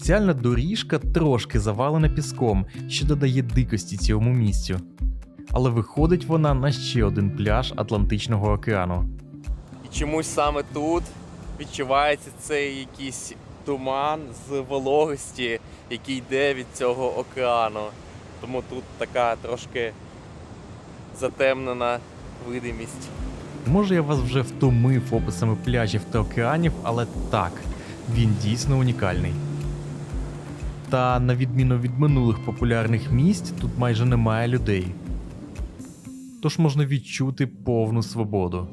Спеціальна доріжка трошки завалена піском, що додає дикості цьому місцю. Але виходить вона на ще один пляж Атлантичного океану. І чомусь саме тут відчувається цей якийсь туман з вологості, який йде від цього океану. Тому тут така трошки затемнена видимість. Може, я вас вже втомив описами пляжів та океанів, але так, він дійсно унікальний. Та на відміну від минулих популярних місць, тут майже немає людей. Тож можна відчути повну свободу.